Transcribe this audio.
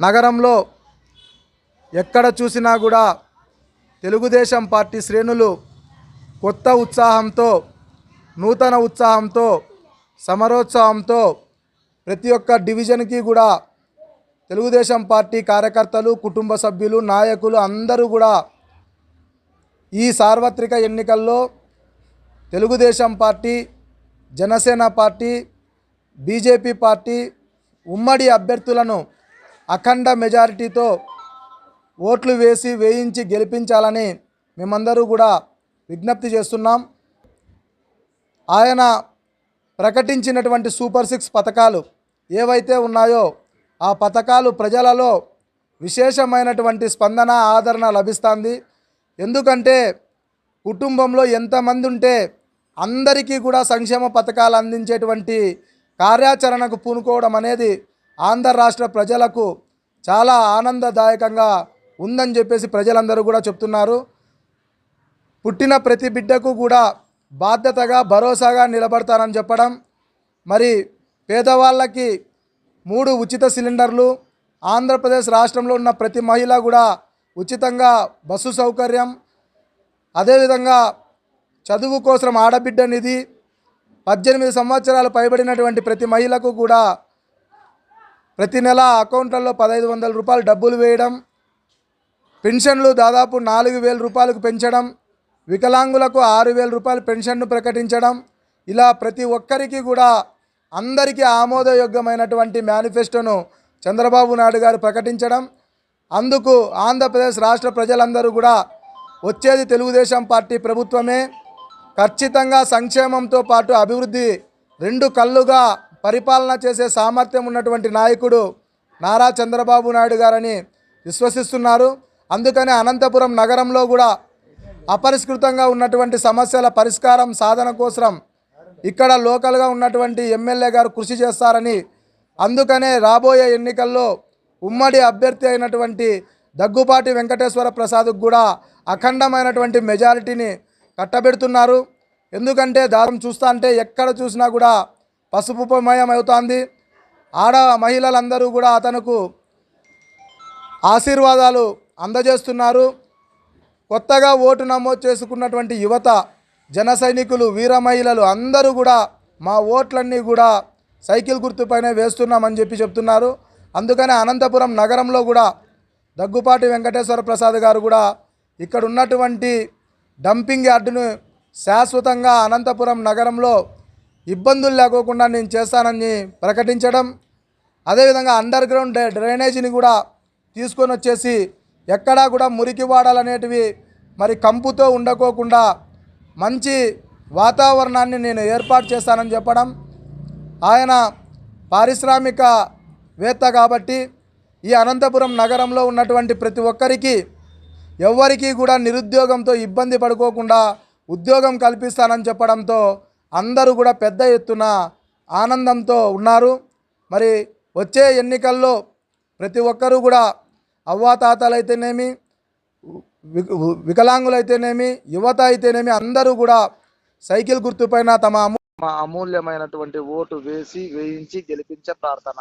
నగరంలో ఎక్కడ చూసినా కూడా తెలుగుదేశం పార్టీ శ్రేణులు కొత్త ఉత్సాహంతో నూతన ఉత్సాహంతో సమరోత్సాహంతో ప్రతి ఒక్క డివిజన్కి కూడా తెలుగుదేశం పార్టీ కార్యకర్తలు కుటుంబ సభ్యులు నాయకులు అందరూ కూడా ఈ సార్వత్రిక ఎన్నికల్లో Telugu Desam party Jana Sena party BJP party ఉమ్మడి అభ్యర్థులను అఖండ మెజారిటీతో ఓట్లు వేసి వేయించి గెలిపించాలని మేమందరూ కూడా విజ్ఞప్తి చేస్తున్నాం. ఆయన ప్రకటించినటువంటి సూపర్ సిక్స్ పథకాలు ఏవైతే ఉన్నాయో ఆ పథకాలు ప్రజలలో విశేషమైనటువంటి స్పందన ఆదరణ లభిస్తుంది. ఎందుకంటే కుటుంబంలో ఎంతమంది ఉంటే అందరికీ కూడా సంక్షేమ పథకాలు అందించేటువంటి కార్యాచరణకు పూనుకోవడం అనేది ఆంధ్ర రాష్ట్ర ప్రజలకు చాలా ఆనందదాయకంగా ఉందని చెప్పేసి ప్రజలందరూ కూడా చెప్తున్నారు. పుట్టిన ప్రతి బిడ్డకు కూడా బాధ్యతగా భరోసాగా నిలబడతానని చెప్పడం. మరి పేదవాళ్ళకి మూడు ఉచిత సిలిండర్లు ఆంధ్రప్రదేశ్ రాష్ట్రంలో ఉన్న ప్రతి మహిళ కూడా ఉచితంగా బస్సు సౌకర్యం. అదేవిధంగా చదువు కోసం ఆడబిడ్డ నిధి పద్దెనిమిది సంవత్సరాలు పైబడినటువంటి ప్రతి మహిళకు కూడా ప్రతి నెల అకౌంట్లలో పదహైదు వందల రూపాయలు డబ్బులు వేయడం పెన్షన్లు దాదాపు నాలుగు వేల రూపాయలకు పెంచడం వికలాంగులకు ఆరు వేల రూపాయలు పెన్షన్ను ప్రకటించడం ఇలా ప్రతి ఒక్కరికి కూడా అందరికీ ఆమోదయోగ్యమైనటువంటి మేనిఫెస్టోను చంద్రబాబు నాయుడు గారు ప్రకటించడం. అందుకు ఆంధ్రప్రదేశ్ రాష్ట్ర ప్రజలందరూ కూడా వచ్చేది తెలుగుదేశం పార్టీ ప్రభుత్వమే. ఖచ్చితంగా సంక్షేమంతో పాటు అభివృద్ధి రెండు కళ్ళుగా పరిపాలన చేసే సామర్థ్యం ఉన్నటువంటి నాయకుడు నారా చంద్రబాబు నాయుడు గారని విశ్వసిస్తున్నారు. అందుకనే అనంతపురం నగరంలో కూడా అపరిష్కృతంగా ఉన్నటువంటి సమస్యల పరిష్కారం సాధన కోసం ఇక్కడ లోకల్గా ఉన్నటువంటి ఎమ్మెల్యే గారు కృషి చేస్తారని అందుకనే రాబోయే ఎన్నికల్లో ఉమ్మడి అభ్యర్థి అయినటువంటి దగ్గుపాటి వెంకటేశ్వర ప్రసాద్కు కూడా అఖండమైనటువంటి మెజారిటీని కట్టబెడుతున్నారు. ఎందుకంటే దారం చూస్తా అంటే ఎక్కడ చూసినా కూడా పసుపుపమయమవుతోంది ఆడ మహిళలందరూ కూడా అతనుకు ఆశీర్వాదాలు అందజేస్తున్నారు. కొత్తగా ఓటు నమోదు చేసుకున్నటువంటి యువత జన సైనికులు వీర మహిళలు అందరూ కూడా మా ఓట్లన్నీ కూడా సైకిల్ గుర్తుపైనే వేస్తున్నామని చెప్పి చెప్తున్నారు. అందుకనే అనంతపురం నగరంలో కూడా దగ్గుపాటి వెంకటేశ్వర ప్రసాద్ గారు కూడా ఇక్కడ ఉన్నటువంటి డంపింగ్ యార్డును శాశ్వతంగా అనంతపురం నగరంలో ఇబ్బందులు లేకోకుండా నేను చేస్తానని ప్రకటించడం అదేవిధంగా అండర్ గ్రౌండ్ డ్రైనేజీని కూడా తీసుకొని వచ్చేసి ఎక్కడా కూడా మురికి వాడాలనేటివి మరి కంపుతో ఉండకోకుండా మంచి వాతావరణాన్ని నేను ఏర్పాటు చేస్తానని చెప్పడం ఆయన పారిశ్రామికవేత్త కాబట్టి ఈ అనంతపురం నగరంలో ఉన్నటువంటి ప్రతి ఒక్కరికి ఎవ్వరికీ కూడా నిరుద్యోగంతో ఇబ్బంది పడుకోకుండా ఉద్యోగం కల్పిస్తానని చెప్పడంతో అందరూ కూడా పెద్ద ఎత్తున ఆనందంతో ఉన్నారు. మరి వచ్చే ఎన్నికల్లో ప్రతి ఒక్కరూ కూడా అవ్వాతాతలైతేనేమి వికలాంగులైతేనేమి యువత అయితేనేమి అందరూ కూడా సైకిల్ గుర్తుపైన తమ అమూ మా అమూల్యమైనటువంటి ఓటు వేసి వేయించి గెలిపించే ప్రార్థన.